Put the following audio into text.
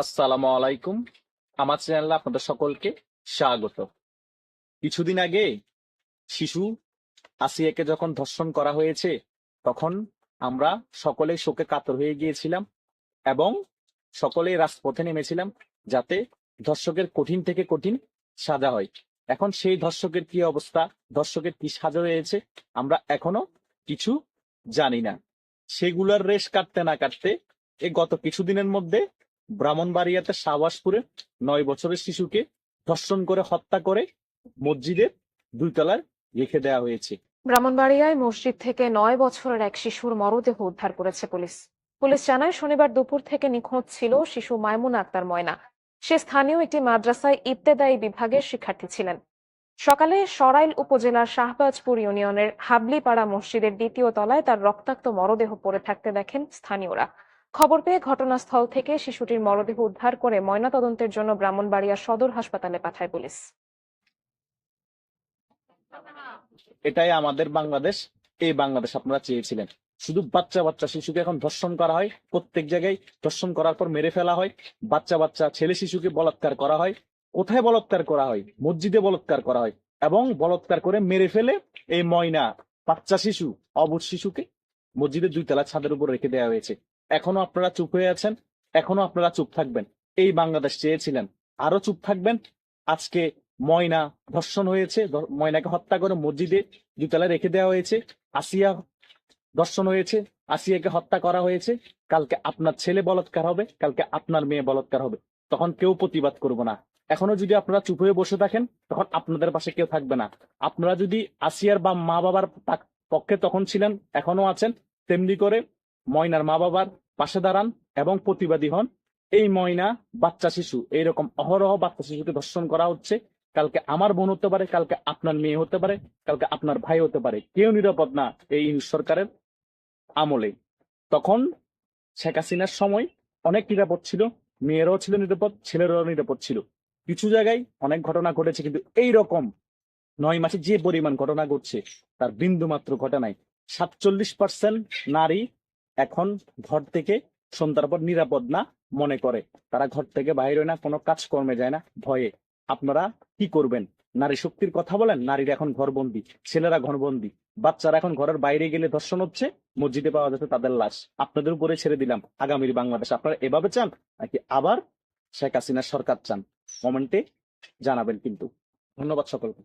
আসসালামু আলাইকুম। আমার চ্যানেলে আপনাদের সকলকে স্বাগত। কিছুদিন আগে শিশু আসিয়াকে যখন ধর্ষণ করা হয়েছে, তখন আমরা সকলে শোকে কাতর হয়ে গিয়েছিলাম এবং সকলেই রাজপথে নেমেছিলাম যাতে ধর্ষকের কঠিন থেকে কঠিন সাজা হয়। এখন সেই ধর্ষকের কি অবস্থা? ধর্ষকের কি সাজা হয়েছে? আমরা এখনও কিছু জানি না। সেগুলার রেশ কাটতে না কাটতে এই গত কিছুদিনের মধ্যে ব্রাহ্মণবাড়িয়াতে শাহবাজপুরে নয় বছরের শিশুকে ধর্ষণ করে হত্যা করে মসজিদের দুই তলায় রেখে দেওয়া হয়েছে। ব্রাহ্মণবাড়িয়ায় মসজিদ থেকে নয় বছরের এক শিশুর মরদেহ উদ্ধার করেছে পুলিশ। পুলিশ জানায়, শনিবার দুপুর থেকে নিখোঁজ ছিল শিশু মাইমুনা আক্তার ময়না। সে স্থানীয় একটি মাদ্রাসায় ইবতেদায়ী বিভাগের শিক্ষার্থী ছিলেন। সকালে সরাইল উপজেলার শাহবাজপুর ইউনিয়নের হাবলিপাড়া মসজিদের দ্বিতীয় তলায় তার রক্তাক্ত মরদেহ পড়ে থাকতে দেখেন স্থানীয়রা। খবর পেয়ে ঘটনাস্থল থেকে শিশুটির মরদেহ উদ্ধার করে ময়নাতদন্তের জন্য ব্রাহ্মণবাড়িয়া সদর হাসপাতালে পাঠায় পুলিশ। এটাই আমাদের বাংলাদেশ, এই বাংলাদেশ আপনারা চেয়েছিলেন। শুধু বাচ্চা বাচ্চা শিশুকে এখন ধর্ষণ করা হয়, প্রত্যেক জায়গায় ধর্ষণ করার পর মেরে ফেলা হয়, বাচ্চা বাচ্চা ছেলে শিশুকে বলাৎকার করা হয়, কোথায় বলাৎকার করা হয়? মসজিদে বলাৎকার করা হয় এবং বলাৎকার করে মেরে ফেলে এই ময়না, বাচ্চা শিশু অবুধ শিশুকে মসজিদের দুই তলা ছাদের উপর রেখে দেওয়া হয়েছে। এখনও আপনারা চুপ হয়ে আছেন, এখনও আপনারা চুপ থাকবেন। এই বাংলাদেশ চেয়েছিলেন। আরও চুপ থাকবেন। আজকে ময়না ধর্ষণ হয়েছে ময়নাকে হত্যা করে মসজিদে দুতলায় রেখে দেওয়া হয়েছে, আসিয়া ধর্ষণ হয়েছে, আসিয়াকে হত্যা করা হয়েছে। কালকে আপনার ছেলে বলৎকার হবে, কালকে আপনার মেয়ে বলৎকার হবে। তখন কেউ প্রতিবাদ করব না। এখনও যদি আপনারা চুপ হয়ে বসে থাকেন, তখন আপনাদের পাশে কেউ থাকবে না। আপনারা যদি আসিয়ার বা মা বাবার পক্ষে তখন ছিলেন, এখনও আছেন, তেমনি করে ময়নার মা বাবার পাশে দাঁড়ান এবং প্রতিবাদী হন। এই ময়না বাচ্চা শিশু, এইরকম অহরহ বাচ্চা শিশুকে ধর্ষণ করা হচ্ছে। কালকে আমার বোন হতে পারে, কালকে আপনার মেয়ে হতে পারে, কালকে আপনার ভাই হতে পারে। কেউ নিরাপদ না এই সরকারের আমলে। তখন শেখ হাসিনার সময় অনেক নিরাপদ ছিল, মেয়েরাও ছিল নিরাপদ, ছেলেরাও নিরাপদ ছিল। কিছু জায়গায় অনেক ঘটনা ঘটেছে, কিন্তু এই রকম নয় মাসে যে পরিমাণ ঘটনা ঘটছে, তার বিন্দু মাত্র ঘটনায় সাতচল্লিশ পার্সেন্ট নারী এখন ঘর থেকে সন্ধ্যার পর নিরাপদ না মনে করে। তারা ঘর থেকে বাইরে না, কোনো কাজকর্মে যায় না, ভয়ে। আপনারা কি করবেন? নারী শক্তির কথা বলেন, নারীরা এখন ঘরবন্দি, ছেলেরা ঘরবন্দি। বাচ্চারা এখন ঘরের বাইরে গেলে ধর্ষণ হচ্ছে, মসজিদে পাওয়া যাচ্ছে তাদের লাশ। আপনাদের উপরে ছেড়ে দিলাম, আগামীর বাংলাদেশ। আপনারা এভাবে চান? নাকি আবার শেখ হাসিনার সরকার চান? কমেন্টে জানাবেন কিন্তু। ধন্যবাদ সকলকে।